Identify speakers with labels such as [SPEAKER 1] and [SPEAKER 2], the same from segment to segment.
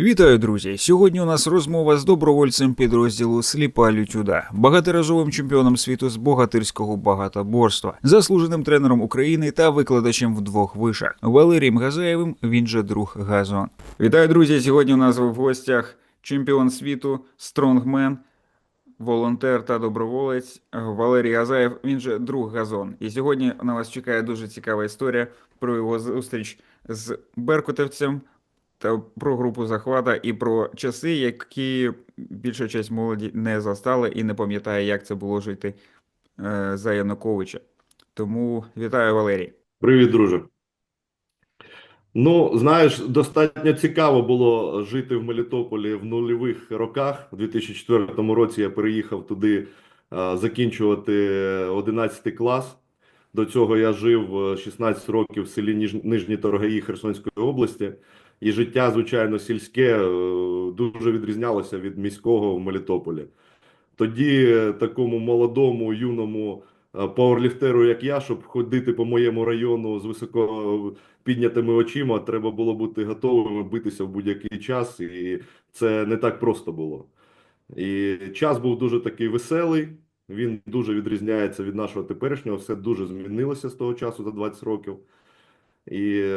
[SPEAKER 1] Вітаю, друзі! Сьогодні у нас розмова з добровольцем підрозділу Сліпа Лютюда, багаторазовим чемпіоном світу з богатирського багатоборства, заслуженим тренером України та викладачем в двох вишах Валерієм Газаєвим. Він же друг Газон. Вітаю, друзі! Сьогодні у нас в гостях чемпіон світу, стронгмен, волонтер та доброволець Валерій Газаєв. Він же друг Газон. І сьогодні на вас чекає дуже цікава історія про його зустріч з беркутівцем та про групу захвата і про часи, які більша часть молоді не застали і не пам'ятає, як це було жити е, за Януковича. Тому вітаю, Валерій.
[SPEAKER 2] Привіт, друже. Ну, знаєш, достатньо цікаво було жити в Мелітополі в нульових роках. У 2004 році я переїхав туди а, закінчувати 11 клас. До цього я жив е, 16 років в селі Ніж- Нижні Торгаї Херсонської області. І життя, звичайно, сільське е, дуже відрізнялося від міського в Мелітополі. Тоді е, такому молодому, юному е, пауерліфтеру, як я, щоб ходити по моєму району з високо піднятими очима, треба було бути готовим битися в будь-який час, і це не так просто було. І час був дуже такий веселий. Він дуже відрізняється від нашого теперішнього. Все дуже змінилося з того часу за 20 років. І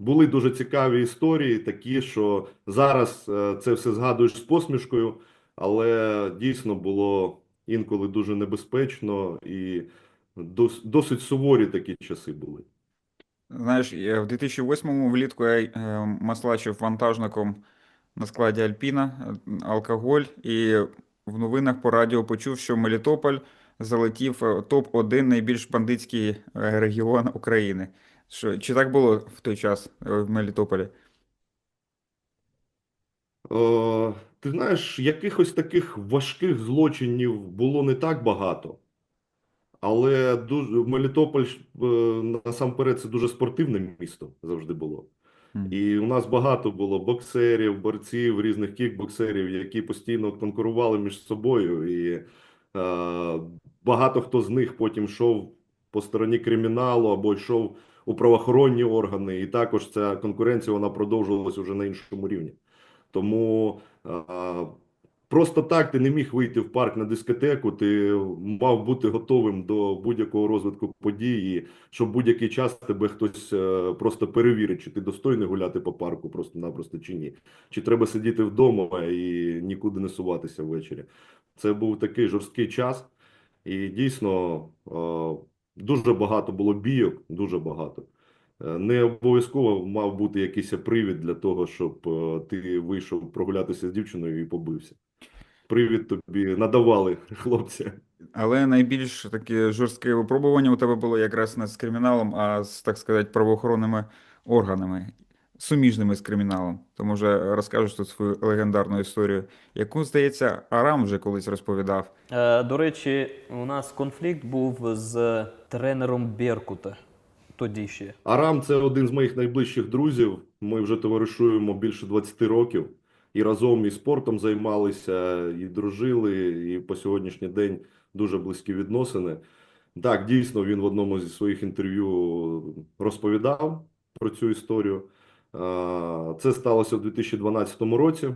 [SPEAKER 2] були дуже цікаві історії, такі, що зараз е, це все згадуєш з посмішкою, але дійсно було інколи дуже небезпечно і досить суворі такі часи були.
[SPEAKER 1] Знаєш, в 2008-му влітку я е, маслачив вантажником на складі Альпіна е, алкоголь, і в новинах по радіо почув, що Мелітополь залетів е, топ-1 найбільш бандитський регіон України. Що, чи так було в той час е, в Мелітополі?
[SPEAKER 2] Е, ти знаєш, якихось таких важких злочинів було не так багато, але дуже Мелітополь е, насамперед це дуже спортивне місто завжди було. І у нас багато було боксерів, борців, різних кікбоксерів, які постійно конкурували між собою. І е, багато хто з них потім йшов по стороні криміналу або йшов у правоохоронні органи. І також ця конкуренція вона продовжувалася вже на іншому рівні. Тому е, просто так ти не міг вийти в парк на дискотеку, ти мав бути готовим до будь-якого розвитку подій, і щоб будь-який час тебе хтось е, просто перевірить, чи ти достойний гуляти по парку просто-напросто чи ні. Чи треба сидіти вдома і нікуди не суватися ввечері. Це був такий жорсткий час, і дійсно е, дуже багато було бійок, дуже багато. Е, Не обов'язково мав бути якийсь привід для того, щоб е, ти вийшов прогулятися з дівчиною і побився. Привід тобі надавали хлопці.
[SPEAKER 1] Але найбільш таке жорстке випробування у тебе було якраз не з криміналом, а з, так сказати, правоохоронними органами, суміжними з криміналом. То може розкажеш тут свою легендарну історію, яку, здається, Арам вже колись розповідав.
[SPEAKER 3] Е, До речі, у нас конфлікт був з тренером Беркута. Тоді ще.
[SPEAKER 2] Арам це один з моїх найближчих друзів. Ми вже товаришуємо більше 20 років і разом і спортом займалися, і дружили, і по сьогоднішній день дуже близькі відносини. Так, дійсно, він в одному зі своїх інтерв'ю розповідав про цю історію. Це сталося в 2012 році.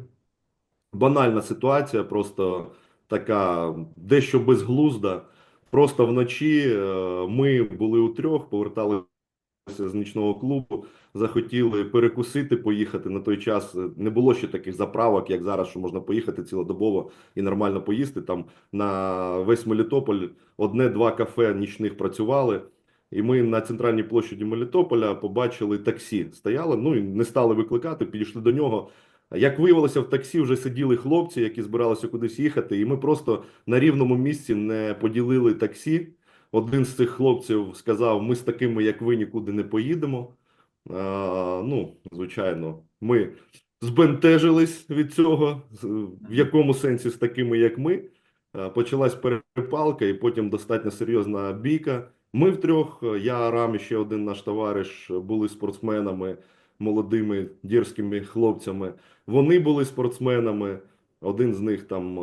[SPEAKER 2] Банальна ситуація, просто така дещо безглузда. Просто вночі е, ми були у трьох, поверталися з нічного клубу, захотіли перекусити, поїхати. На той час е, не було ще таких заправок, як зараз, що можна поїхати цілодобово і нормально поїсти. Там на весь Мелітополь одне-два кафе нічних працювали. І ми на центральній площаді Мелітополя побачили таксі. Стояло, ну і не стали викликати, підійшли до нього. Як виявилося, в таксі вже сиділи хлопці, які збиралися кудись їхати, і ми просто на рівному місці не поділили таксі. Один з цих хлопців сказав: ми з такими, як ви, нікуди не поїдемо. А, ну, звичайно, ми збентежились від цього, в якому сенсі з такими, як ми. Почалась перепалка, і потім достатньо серйозна бійка. Ми втрьох, я, Арам і ще один наш товариш, були спортсменами, молодими дерзкими хлопцями. Вони були спортсменами. Один з них там е,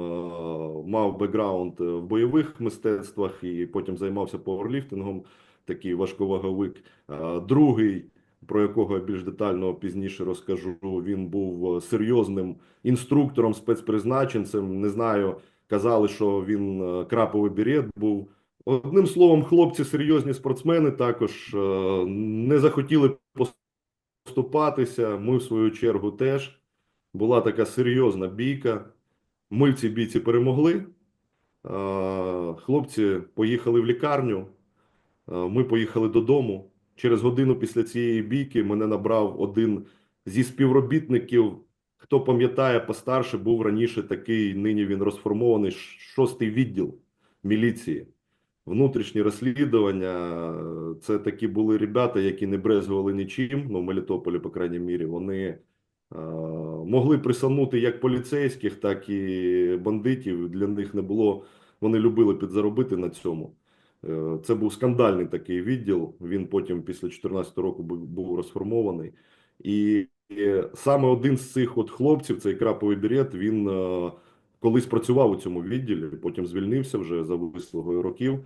[SPEAKER 2] мав бекграунд в бойових мистецтвах і потім займався пауерліфтингом, такий важковаговик. Е, Другий про якого я більш детально пізніше розкажу. Він був е, серйозним інструктором, спецпризначенцем. Не знаю, казали, що він краповий берет був. Одним словом, хлопці серйозні спортсмени також е, не захотіли поступатися. Ми, в свою чергу, теж була така серйозна бійка. Ми в цій бійці перемогли. Е, Хлопці поїхали в лікарню. Е, Ми поїхали додому. Через годину після цієї бійки мене набрав один зі співробітників. Хто пам'ятає, постарше був раніше такий, нині він розформований шостий відділ міліції. Внутрішні розслідування. Це такі були ребята, які не брезгували нічим. Ну, в Мелітополі, по крайній мірі, вони е, могли присанути як поліцейських, так і бандитів. Для них не було. Вони любили підзаробити на цьому. Е, Це був скандальний такий відділ. Він потім, після 2014 року, був- розформований. І е, саме один з цих от хлопців, цей краповий берет, він е, колись працював у цьому відділі, потім звільнився вже за вислугою років.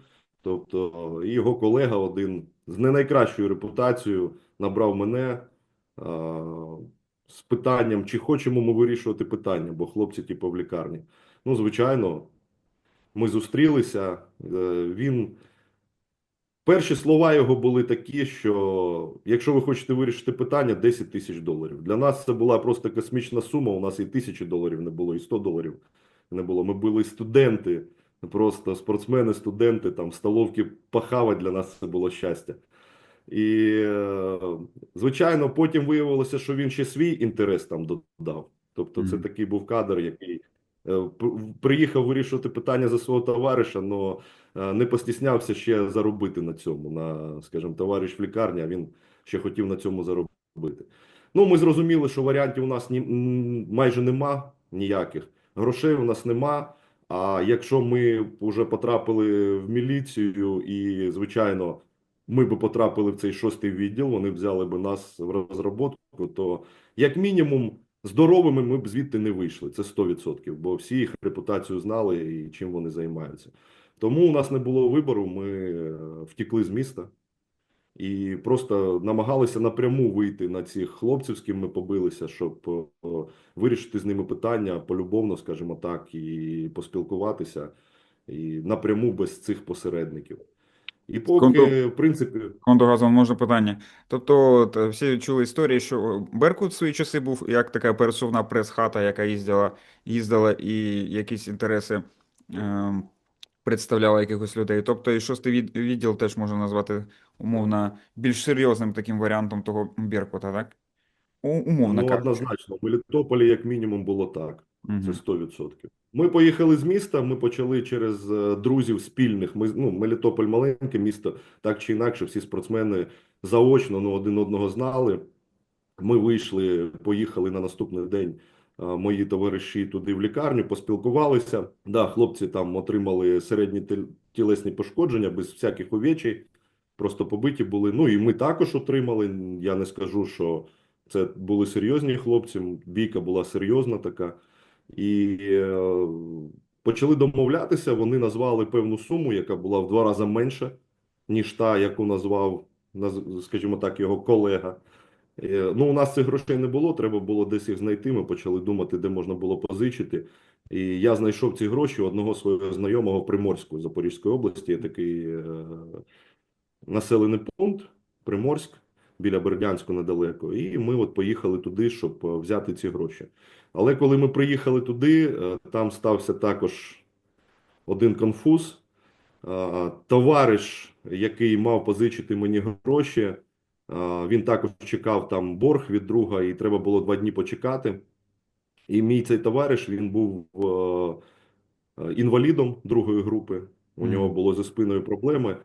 [SPEAKER 2] Тобто, його колега, один з не найкращою репутацією, набрав мене е, з питанням, чи хочемо ми вирішувати питання, бо хлопці, типу, в лікарні. Ну, звичайно, ми зустрілися. е, Він перші слова його були такі, що якщо ви хочете вирішити питання, 10 тисяч доларів. Для нас це була просто космічна сума. У нас і тисячі доларів не було, і 100 доларів не було. Ми були студенти, просто спортсмени, студенти, там столовки пахавати для нас це було щастя. І, е, звичайно, потім виявилося, що він ще свій інтерес там додав. Тобто, це такий був кадр, який е, приїхав вирішувати питання за свого товариша, але не постіснявся ще заробити на цьому. На, скажімо, товариш в лікарні, а він ще хотів на цьому заробити. Ну, ми зрозуміли, що варіантів у нас ні, майже нема ніяких. Грошей у нас нема. А якщо ми вже потрапили в міліцію, і, звичайно, ми б потрапили в цей шостий відділ, вони взяли б нас в розробку, то як мінімум здоровими ми б звідти не вийшли. Це 100%, бо всі їх репутацію знали і чим вони займаються. Тому у нас не було вибору, ми е, втекли з міста і просто намагалися напряму вийти на цих хлопців, з ким ми побилися, щоб е, вирішити з ними питання полюбовно, скажімо так, і поспілкуватися, і напряму без цих посередників. І поки,
[SPEAKER 1] Конту-
[SPEAKER 2] в принципі,
[SPEAKER 1] Контугазом можна питання. Тобто, всі чули історії, що Беркут в свої часи був як така пересувна прес-хата, яка їздила, їздила і якісь інтереси е, представляла якихось людей. Тобто, і шостий від- відділ теж можна назвати умовно більш серйозним таким варіантом того Беркута, так? У- Умовно
[SPEAKER 2] ну, однозначно, в Мелітополі як мінімум було так. Це
[SPEAKER 1] Мгм.
[SPEAKER 2] 100%. Ми поїхали з міста. Ми почали через е, друзів спільних. Ми ну Мелітополь маленьке місто, так чи інакше, всі спортсмени заочно ну, один одного знали. Ми вийшли, поїхали на наступний день. Е, Мої товариші туди в лікарню поспілкувалися. Да, хлопці там отримали середні тіл- тілесні пошкодження без всяких увечей, просто побиті були. Ну і ми також отримали. Я не скажу, що це були серйозні хлопці. Бійка була серйозна така. І е, почали домовлятися. Вони назвали певну суму, яка була в два рази менша, ніж та, яку назвав, наз- скажімо так, його колега. Е, Ну, у нас цих грошей не було, треба було десь їх знайти. Ми почали думати, де можна було позичити. І я знайшов ці гроші одного свого знайомого Приморську Запорізької області. Є такий е, населений пункт Приморськ біля Бердянську недалеко. І ми от поїхали туди, щоб е, взяти ці гроші. Але коли ми приїхали туди, е, там стався також один конфуз. Товариш, який мав позичити мені гроші, він також чекав там борг від друга, і треба було два дні почекати. І мій цей товариш він був е, е, інвалідом другої групи. У нього було за спиною проблеми.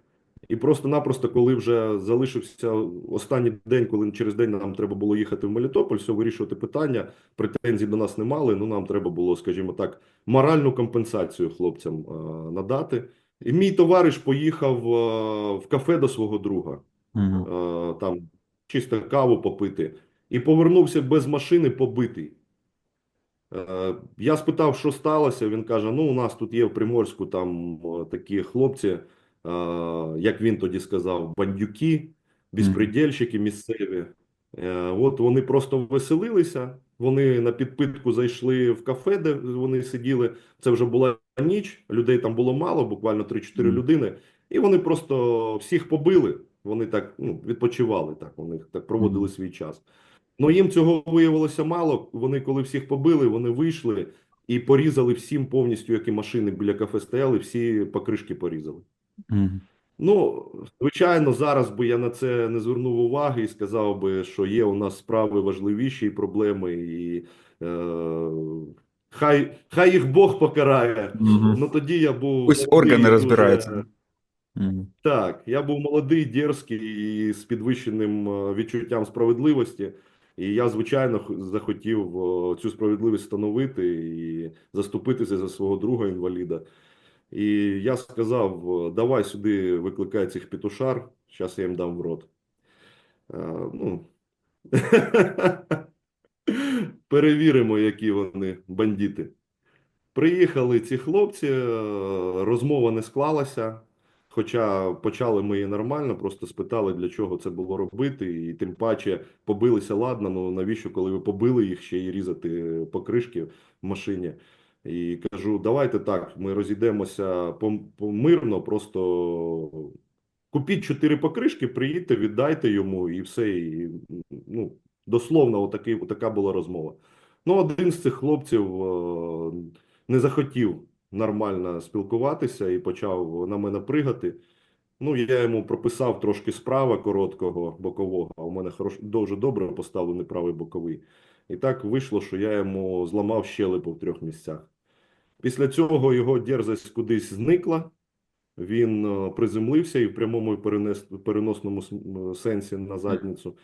[SPEAKER 2] І просто-напросто, коли вже залишився останній день, коли через день нам треба було їхати в Мелітополь, все вирішувати питання, претензій до нас не мали. Ну нам треба було, скажімо так, моральну компенсацію хлопцям е, надати. І мій товариш поїхав в кафе до свого друга, Е, там чисто каву попити, і повернувся без машини побитий. Е, Я спитав, що сталося. Він каже: ну, у нас тут є в Приморську там такі хлопці, е, як він тоді сказав, бандюки, безпредельщики місцеві. От вони просто веселилися. Вони на підпитку зайшли в кафе, де вони сиділи. Це вже була ніч, людей там було мало, буквально 3-4
[SPEAKER 1] Мгм.
[SPEAKER 2] людини. І вони просто всіх побили. Вони так ну, відпочивали, так вони так проводили свій час. Ну їм цього виявилося мало. Вони, коли всіх побили, вони вийшли і порізали всім повністю, які машини біля кафе стояли, всі покришки порізали.
[SPEAKER 1] Мгм.
[SPEAKER 2] Ну, звичайно, зараз би я на це не звернув уваги і сказав би, що є у нас справи важливіші і проблеми, і е, хай, хай їх Бог покарає.
[SPEAKER 1] Мгм.
[SPEAKER 2] Ну тоді я був молодий,
[SPEAKER 1] органи
[SPEAKER 2] дуже- Так, я був молодий, дерзкий і з підвищеним е, відчуттям справедливості. І я, звичайно, захотів цю справедливість встановити і заступитися за свого друга інваліда. І я сказав: давай сюди викликай цих петушар, зараз я їм дам в рот. Е, Ну, перевіримо, які вони бандити. Приїхали ці хлопці, е, розмова не склалася. Хоча почали ми її нормально, просто спитали, для чого це було робити, і тим паче побилися, ладно, ну навіщо, коли ви побили їх, ще й різати покришки в машині. І кажу, давайте так, ми розійдемося помирно, просто купіть чотири покришки, приїдьте, віддайте йому, і все. І, ну, дословно, отакий, отака була розмова. Ну, один з цих хлопців е, не захотів нормально спілкуватися і почав на мене пригати. Ну, я йому прописав трошки справа короткого бокового, а у мене хорош, дуже добре поставлений правий боковий. І так вийшло, що я йому зламав щелепу в трьох місцях. Після цього його дерзость кудись зникла. Він е, приземлився і в прямому перенес, переносному сенсі на задницю.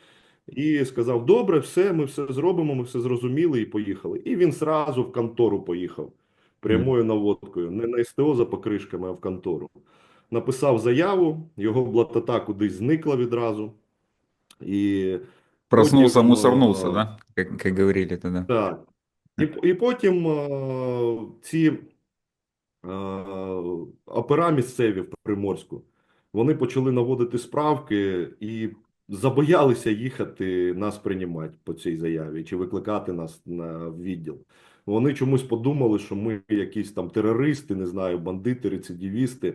[SPEAKER 2] І сказав: Добре, все, ми все зробимо, ми все зрозуміли і поїхали. І він сразу в контору поїхав прямою наводкою, не на СТО за покришками, а в контору. Написав заяву, його блатота кудись зникла відразу. І
[SPEAKER 1] Проснулся,
[SPEAKER 2] Потім,
[SPEAKER 1] мусорнулся,
[SPEAKER 2] е,
[SPEAKER 1] да? Как, как говорили тогда.
[SPEAKER 2] так. І, і потім е, ці е, опера місцеві в Приморську, вони почали наводити справки і забоялися їхати нас приймати по цій заяві чи викликати нас на відділ. Вони чомусь подумали, що ми якісь там терористи, не знаю, бандити, рецидивісти.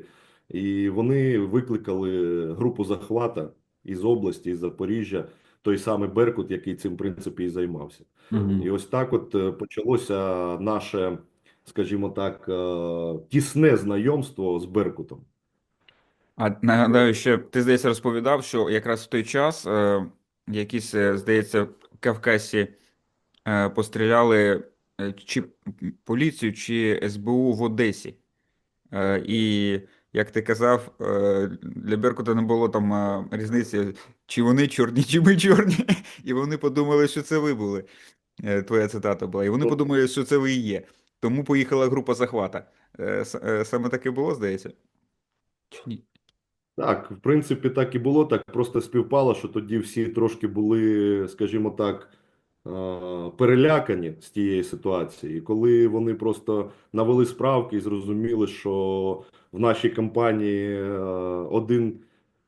[SPEAKER 2] І вони викликали групу захвата із області, із Запоріжжя, той самий Беркут, який цим в принципі і займався.
[SPEAKER 1] Мгм.
[SPEAKER 2] І ось так от е, почалося наше, скажімо так, е, тісне знайомство з Беркутом.
[SPEAKER 1] А нагадаю, ще ти, здається, розповідав, що якраз в той час е, якісь, е, здається, кавказці е, постріляли чи поліцію, чи СБУ в Одесі. Е, і, як ти казав, е, для Беркута не було там е, різниці, чи вони чорні, чи ми чорні. І вони подумали, що це ви були. Е, Твоя цитата була. І вони
[SPEAKER 2] Ну.
[SPEAKER 1] подумали, що це ви і є. Тому поїхала група захвата. Е, е, Саме таке було, здається? Чи ні?
[SPEAKER 2] Так, в принципі, так і було. Так просто співпало, що тоді всі трошки були, скажімо так, е, перелякані з тієї ситуації. Коли вони просто навели справки і зрозуміли, що в нашій компанії е, один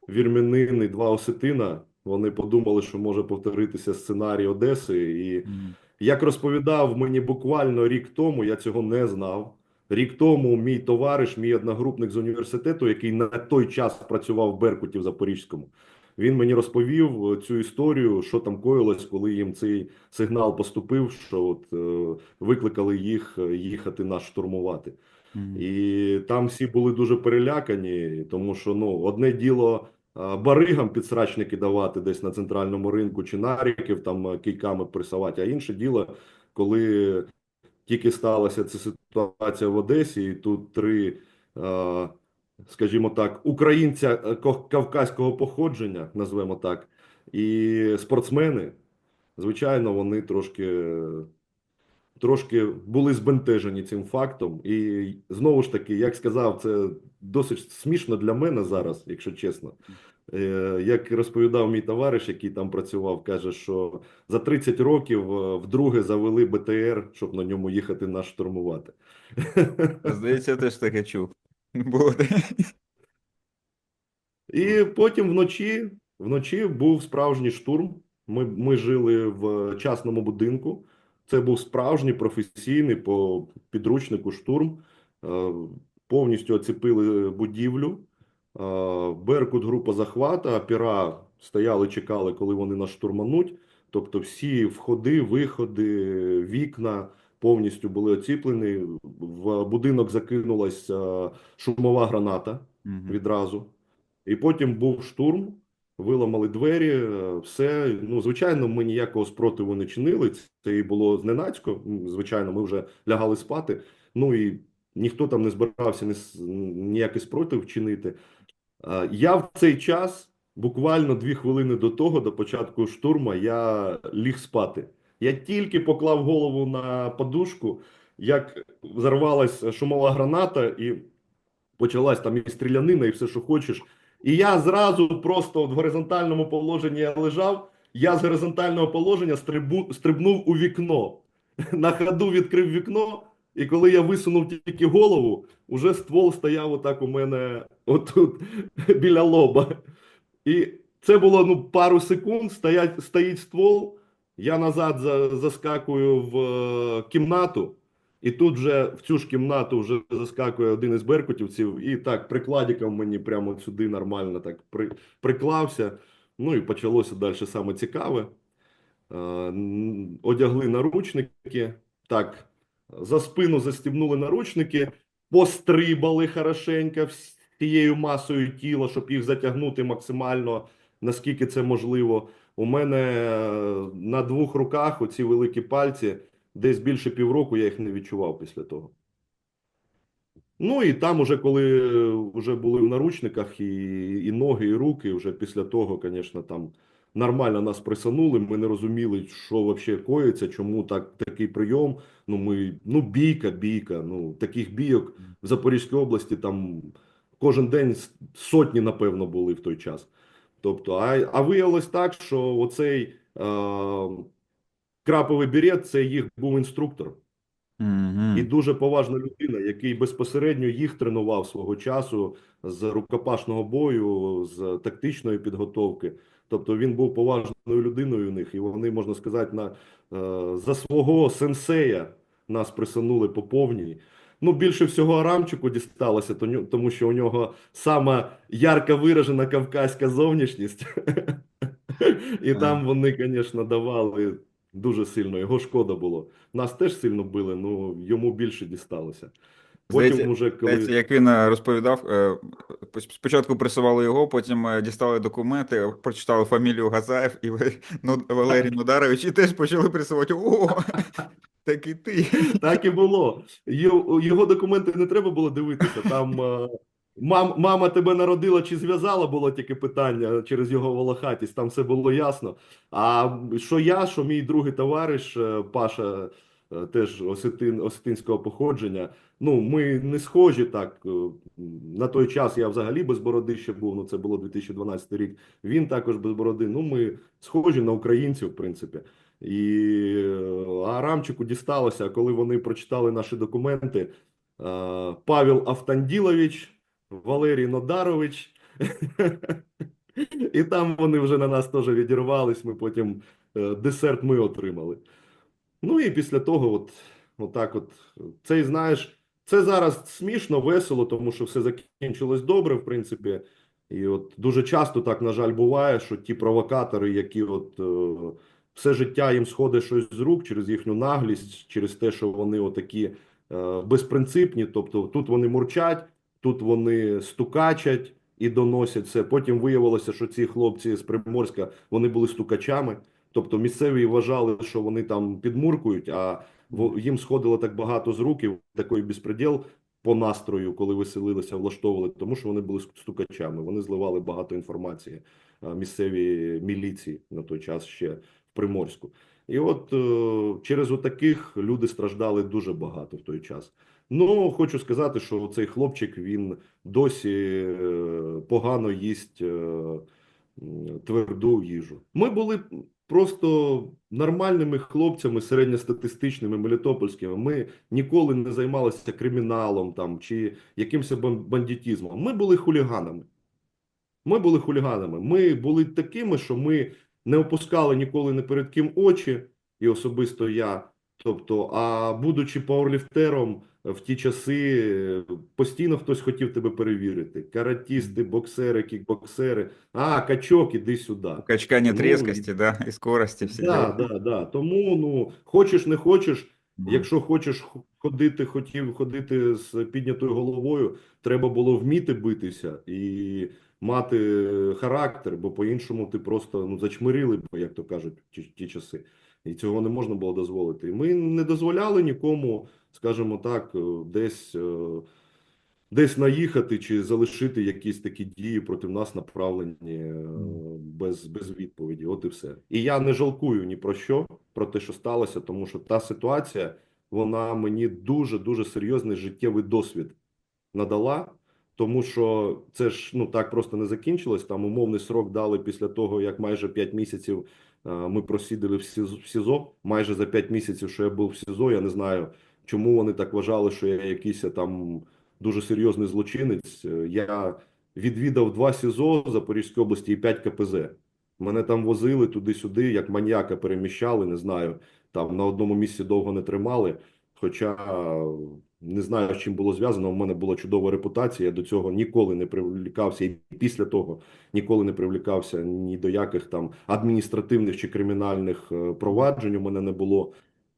[SPEAKER 2] вірмянин і два осетина, вони подумали, що може повторитися сценарій Одеси. І. Як розповідав мені буквально рік тому, я цього не знав. Рік тому мій товариш, мій одногрупник з університету, який на той час працював в Беркуті в Запорізькому, він мені розповів е, цю історію, що там коїлось, коли їм цей сигнал поступив, що от, е, викликали їх е, їхати нас штурмувати.
[SPEAKER 1] Мгм.
[SPEAKER 2] І там всі були дуже перелякані, тому що ну одне діло баригам підсрачники давати десь на центральному ринку чи наріків там кійками присувати, а інше діло, коли тільки сталася ця ситуація в Одесі, і тут три, скажімо так, українця е, кавказького походження, назвемо так, і спортсмени, звичайно, вони трошки трошки були збентежені цим фактом. І знову ж таки, як сказав, це досить смішно для мене зараз, якщо чесно. Е, Як розповідав мій товариш, який там працював, каже, що за 30 років е, вдруге завели БТР, щоб на ньому їхати нас штурмувати.
[SPEAKER 1] Здається, я теж таке чув. Таке.
[SPEAKER 2] І потім вночі, вночі був справжній штурм. Ми, ми жили в частному будинку. Це був справжній професійний по підручнику штурм. Е, Повністю оцепили будівлю. Е, Беркут група захвату, опера стояли, чекали, коли вони нас штурмануть. Тобто всі входи, виходи, вікна повністю були оціплені. В будинок закинулась е, шумова граната відразу. І потім був штурм, виламали двері, е, все. Ну, звичайно, ми ніякого спротиву не чинили. Це і було зненацько. Звичайно, ми вже лягали спати. Ну і ніхто там не збирався ні ніякий спротив чинити. Е, Я в цей час, буквально дві хвилини до того, до початку штурму, я ліг спати. Я тільки поклав голову на подушку, як зарвалась шумова граната, і почалась там і стрілянина, і все, що хочеш. І я зразу просто в горизонтальному положенні лежав. Я з горизонтального положення стрибу, стрибнув у вікно. На ходу відкрив вікно, і коли я висунув тільки голову, уже ствол стояв отак у мене отут біля лоба. І це було ну, пару секунд, стоять, стоїть ствол, я назад заскакую в е, кімнату, і тут же в цю ж кімнату вже заскакує один із беркутівців, і так прикладиком мені прямо сюди нормально так при, приклався. Ну і почалося далі саме цікаве. Е, Одягли наручники, так, за спину застібнули наручники, пострибали хорошенько всією масою тіла, щоб їх затягнути максимально, наскільки це можливо. У мене е, на двох руках оці великі пальці, десь більше півроку я їх не відчував після того. Ну і там, уже коли е, вже були в наручниках і, і ноги, і руки, вже після того, звісно, там нормально нас присанули. Ми не розуміли, що взагалі коїться, чому так, такий прийом. Ну, ми, ну, бійка, бійка. Ну, таких бійок в Запорізькій області там кожен день сотні, напевно, були в той час. Тобто, а, а виявилось так, що оцей е, краповий берет це їх був інструктор.
[SPEAKER 1] Мгм.
[SPEAKER 2] І дуже поважна людина, який безпосередньо їх тренував свого часу з рукопашного бою, з тактичної підготовки. Тобто він був поважною людиною у них, і вони, можна сказати, на, е, за свого сенсея нас присунули по повній. Ну, більше всього Арамчику дісталося, то тому що у нього сама ярко виражена кавказька зовнішність. І там вони, звісно, давали дуже сильно. Його шкода було. Нас теж сильно били, ну йому більше дісталося. Потім
[SPEAKER 1] Здається,
[SPEAKER 2] уже коли
[SPEAKER 1] Здається, як він е, розповідав, е, спочатку пресували його, потім е, дістали документи, прочитали фамілію Газаєв і ну, Валерій Нударович, і теж почали пресувати. О, так і ти.
[SPEAKER 2] так і було. Його, документи не треба було дивитися. Там е, мам, мама тебе народила чи зв'язала, було тільки питання через його волохатість. Там все було ясно. А що я, що мій другий товариш е, Паша. е, Теж осетин, осетинського походження. Ну, ми не схожі так. На той час я взагалі без бороди ще був. Ну, це було 2012 рік. Він також без бороди. Ну, ми схожі на українців, в принципі. І е, Арамчику дісталося, коли вони прочитали наші документи. е, Павел Автанділович, Валерій Нодарович. І там вони вже на нас теж відірвались. Ми потім е, десерт ми отримали. Ну і після того, от, отак от, це, знаєш, це зараз смішно, весело, тому що все закінчилось добре, в принципі. І от дуже часто так, на жаль, буває, що ті провокатори, які от все життя їм сходить щось з рук через їхню наглість, через те, що вони отакі е, безпринципні, тобто тут вони мурчать, тут вони стукачать і доносять все. Потім виявилося, що ці хлопці з Приморська вони були стукачами. Тобто місцеві вважали, що вони там підмуркують, а їм сходило так багато з рук такий безпреділ по настрою, коли веселилися, влаштовували, тому що вони були стукачами. Вони зливали багато інформації а, місцеві міліції на той час ще Приморську. І от е, через отаких люди страждали дуже багато в той час. Ну, хочу сказати, що цей хлопчик він досі е, погано їсть е, тверду їжу. Ми були просто нормальними хлопцями, середньостатистичними, мелітопольськими. Ми ніколи не займалися криміналом там чи якимось бан- бандитізмом. Ми були хуліганами. Ми були хуліганами. Ми були такими, що ми не опускали ніколи не перед ким очі, і особисто я. Тобто, а будучи пауерліфтером в ті часи, е, постійно хтось хотів тебе перевірити. Каратісти, боксери, кікбоксери. А, качок, іди сюди.
[SPEAKER 1] Качка нет
[SPEAKER 2] Ну,
[SPEAKER 1] да, и скорости, все
[SPEAKER 2] Да, да, да. Тому, ну, хочеш, не хочеш. Якщо хочеш ходити, хотів ходити з піднятою головою, треба було вміти битися і мати характер, бо по-іншому ти просто ну зачмирили б, як то кажуть, ті, ті часи. І цього не можна було дозволити. І ми не дозволяли нікому, скажімо так, е, десь, е, десь наїхати чи залишити якісь такі дії проти нас направлені е, без, без відповіді. От і все. І я не жалкую ні про що, про те, що сталося, тому що та ситуація вона мені дуже дуже серйозний життєвий досвід надала. Тому що це ж ну так просто не закінчилось. Там умовний срок дали після того, як майже 5 місяців е, ми просиділи в СІЗО. Майже за 5 місяців, що я був в СІЗО, я не знаю, чому вони так вважали, що я якийсь там дуже серйозний злочинець. Е, Я відвідав два СІЗО Запорізької області і 5 КПЗ. Мене там возили туди-сюди, як маньяка переміщали, не знаю. Там на одному місці довго не тримали. Хоча не знаю, з чим було зв'язано. У мене була чудова репутація. Я до цього ніколи не привлікався, і після того ніколи не привлікався ні до яких там адміністративних чи кримінальних е, проваджень. У мене не було.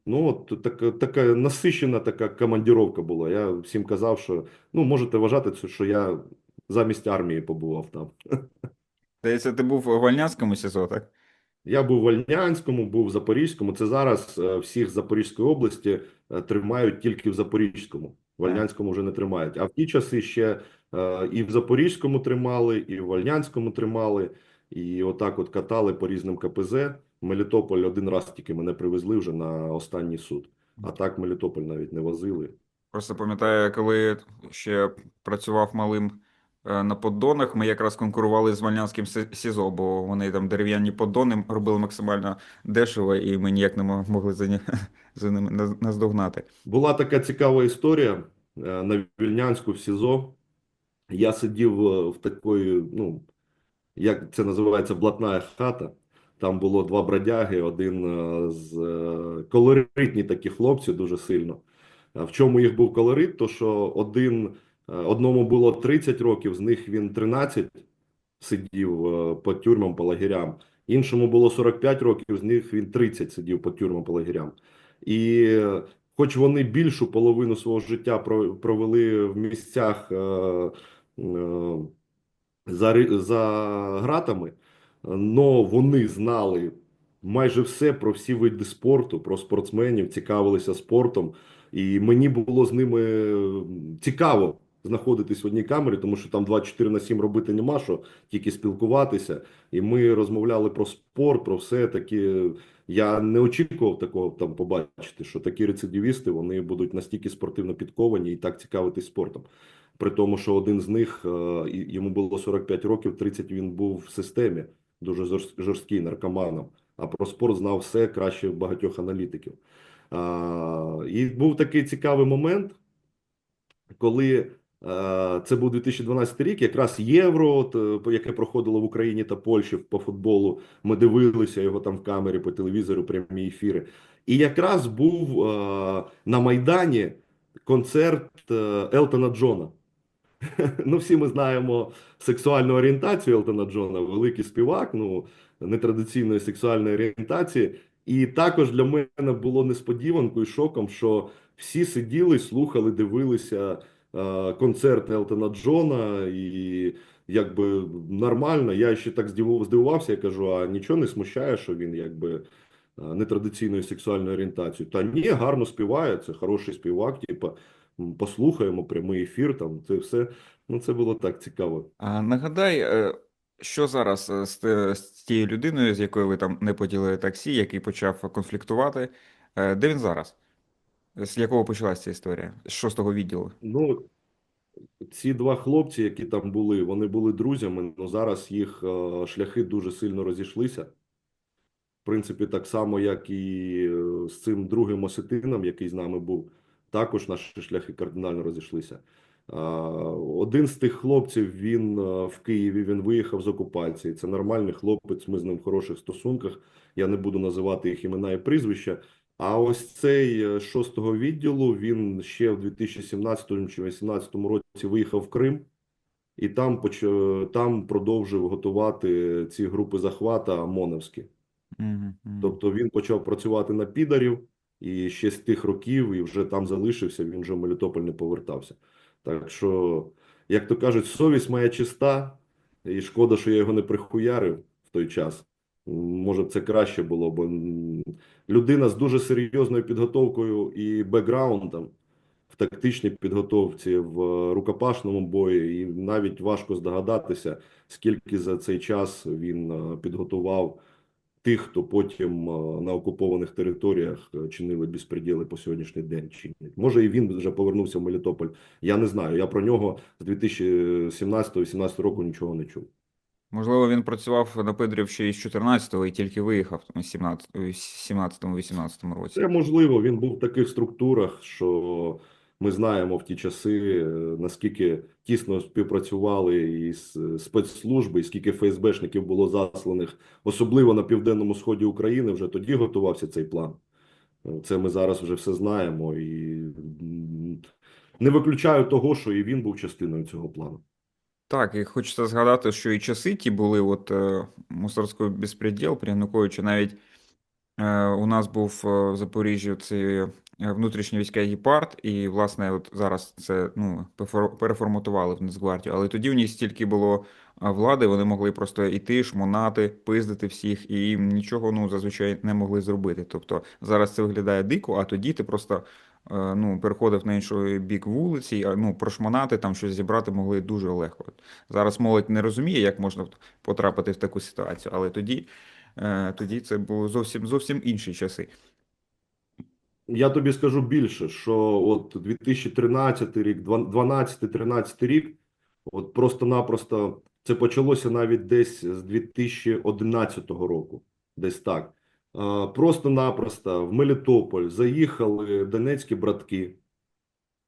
[SPEAKER 2] Ну, от така, така насищена така командіровка була. Я всім казав, що ну можете вважати що я замість армії побував там.
[SPEAKER 1] Здається, ти був у Вольнянському СІЗО, так?
[SPEAKER 2] Я був в Вольнянському, був в Запорізькому. Це зараз е, всіх з Запорізької області е, тримають тільки в Запорізькому. В Вольнянському вже не тримають. А в ті часи ще е, і в Запорізькому тримали, і в Вольнянському тримали. І отак от катали по різним КПЗ. Мелітополь один раз тільки мене привезли вже на останній суд. А так Мелітополь навіть не возили.
[SPEAKER 1] Просто пам'ятаю, коли ще працював малим на поддонах, ми якраз конкурували з Вольнянським Сі- СІЗО, бо вони там дерев'яні поддони робили максимально дешево, і ми ніяк не могли за, за ними наздогнати.
[SPEAKER 2] Була така цікава історія е, на Вільнянську в СІЗО. Я сидів е, в такої, ну, як це називається, блатна хата. Там було два бродяги, один е, з е, колоритні такі хлопці дуже сильно. В чому їх був колорит? То що один, е, одному було 30 років, з них він 13 сидів е, по тюрмам, по лагерям. Іншому було 45 років, з них він 30 сидів по тюрмам, по лагерям. І е, хоч вони більшу половину свого життя про- провели в місцях е, за, за гратами, но вони знали майже все про всі види спорту, про спортсменів, цікавилися спортом. І мені було з ними цікаво знаходитись в одній камері, тому що там 24 на 7 робити нема що, тільки спілкуватися. І ми розмовляли про спорт, про все таке. Я не очікував такого там побачити, що такі рецидивісти вони будуть настільки спортивно підковані і так цікавитись спортом. При тому, що один з них е, йому було 45 років, 30 він був в системі, дуже жорсткий наркоманом. А про спорт знав все краще багатьох аналітиків. А, і був такий цікавий момент, коли це був 2012 рік, якраз євро, е, яке проходило в Україні та Польщі по футболу. Ми дивилися його там в камері по телевізору, прямі ефіри. І якраз був е, на Майдані концерт е, Елтона Джона. Ну, всі ми знаємо сексуальну орієнтацію Елтона Джона, великий співак, ну нетрадиційної сексуальної орієнтації. І також для мене було несподіванкою, шоком, що всі сиділи, слухали, дивилися е, концерт Елтона Джона, і якби нормально. Я ще так здивував, здивувався. Я кажу: а нічого не смущає, що він якби е, нетрадиційної сексуальної орієнтації. Та ні, гарно співає, це хороший співак, типа. Послухаємо прямий ефір, там це все. Ну, це було так цікаво.
[SPEAKER 1] А нагадай, е, що зараз е, з, з тією людиною, з якою ви там не поділили таксі, який почав конфліктувати, е, де він зараз? З якого почалася ця історія? З шостого відділу?
[SPEAKER 2] Ну, ці два хлопці, які там були, вони були друзями, але зараз їх е, шляхи дуже сильно розійшлися. В принципі, так само, як і е, з цим другим осетином, який з нами був, також наші шляхи кардинально розійшлися. Один з тих хлопців він в Києві він виїхав з окупації. Це нормальний хлопець. Ми з ним в хороших стосунках. Я не буду називати їх імена і прізвища. А ось цей е, шостого відділу він ще в 2017 чи 2018 році виїхав в Крим і там поч- там продовжив готувати ці групи захвата ОМОНовські.
[SPEAKER 1] Мгм, мгм.
[SPEAKER 2] Тобто він почав працювати на підарів і ще з тих років і вже там залишився, він вже в Мелітополь не повертався. Так що, як то кажуть, совість моя чиста, і шкода, що я його не прихуярив в той час. Може, це краще було, бо людина з дуже серйозною підготовкою і бекграундом в тактичній підготовці, в рукопашному бої, і навіть важко здогадатися, скільки за цей час він е, підготував тих, хто потім е, на окупованих територіях е, чинили безпреділи по сьогоднішній день чинять. Може, і він вже повернувся в Мелітополь. Я не знаю. Я про нього з 2017-2018 року нічого не чув.
[SPEAKER 1] Можливо, він працював на Педрів ще із 14-го і тільки виїхав у 17-18 році.
[SPEAKER 2] Це можливо. Він був в таких структурах, що ми знаємо в ті часи, е, наскільки тісно співпрацювали із е, спецслужби, і скільки ФСБшників було засланих, особливо на південному сході України. Вже тоді готувався цей план. Е, Це ми зараз вже все знаємо, і не виключаю того, що і він був частиною цього плану.
[SPEAKER 1] Так, і хочеться згадати, що і часи ті були, от е, мусорський безпреділ при Януковичі, навіть е, у нас був е, в Запоріжжі цей е, внутрішній війська гепард, і, власне, от зараз це ну, перефор- переформатували в Нацгвардію, але тоді в них стільки було е, влади, вони могли просто йти, шмонати, пиздити всіх, і їм нічого ну, зазвичай не могли зробити. Тобто зараз це виглядає дико, а тоді ти просто ну, переходив на інший бік вулиці, ну, прошмонати, там щось зібрати могли дуже легко. Зараз молодь не розуміє, як можна потрапити в таку ситуацію, але тоді, е, тоді це було зовсім, зовсім інші часи.
[SPEAKER 2] Я тобі скажу більше, що от 2013 рік, 12-13 рік, от просто-напросто це почалося навіть десь з 2011 року, десь так. Просто-напросто в Мелітополь заїхали донецькі братки,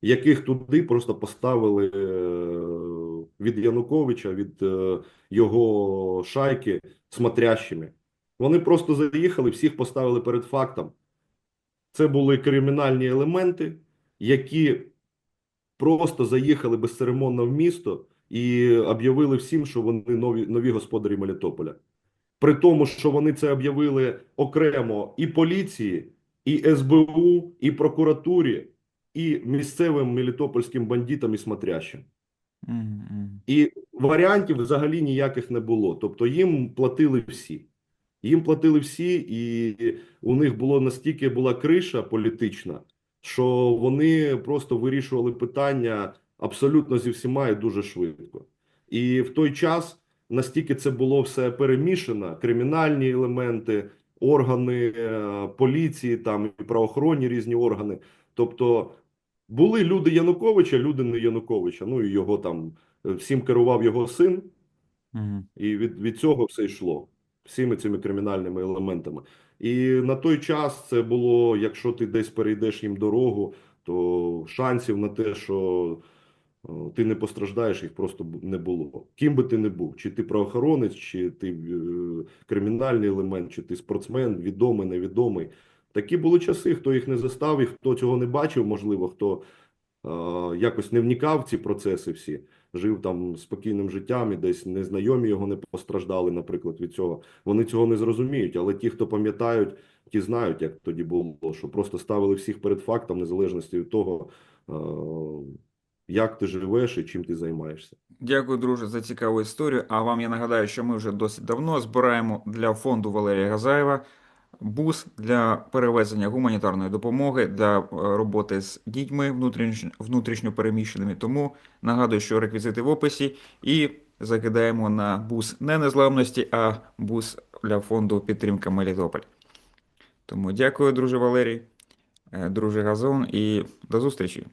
[SPEAKER 2] яких туди просто поставили е, від Януковича, від е, його шайки смотрящими. Вони просто заїхали, всіх поставили перед фактом. Це були кримінальні елементи, які просто заїхали безцеремонно в місто і об'явили всім, що вони нові, нові господарі Мелітополя. При тому, що вони це об'явили окремо і поліції, і СБУ, і прокуратурі, і місцевим мелітопольським бандитам і смотрящим. І варіантів взагалі ніяких не було. Тобто їм платили всі. Їм платили всі, і у них було настільки була криша політична, що вони просто вирішували питання абсолютно зі всіма і дуже швидко. І в той час настільки це було все перемішано: кримінальні елементи, органи е, поліції, там і правоохоронні різні органи. Тобто були люди Януковича, люди не Януковича. Ну і його там е, всім керував його син.
[SPEAKER 1] Мгм.
[SPEAKER 2] І від, від цього все йшло всіми цими кримінальними елементами. І на той час це було: якщо ти десь перейдеш їм дорогу, то шансів на те, що ти не постраждаєш, їх просто не було. Ким би ти не був, чи ти правоохоронець, чи ти е, кримінальний елемент, чи ти спортсмен, відомий, невідомий. Такі були часи, хто їх не застав, і хто цього не бачив, можливо, хто е, якось не вникав в ці процеси всі жив там спокійним життям і десь незнайомі його не постраждали, наприклад, від цього. Вони цього не зрозуміють. Але ті, хто пам'ятають, ті знають, як тоді було, що просто ставили всіх перед фактом, незалежності від того, е, як ти живеш і чим ти займаєшся.
[SPEAKER 1] Дякую, друже, за цікаву історію. А вам я нагадаю, що ми вже досить давно збираємо для фонду Валерія Газаєва бус для перевезення гуманітарної допомоги для е, роботи з дітьми внутрішньо, внутрішньо переміщеними. Тому нагадую, що реквізити в описі і закидаємо на бус не незламності, а бус для фонду підтримка Мелітополь. Тому дякую, друже Валерій, е, друже Газон, і до зустрічі.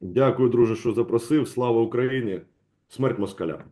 [SPEAKER 2] Дякую, друже, що запросив. Слава Україні! Смерть москалям!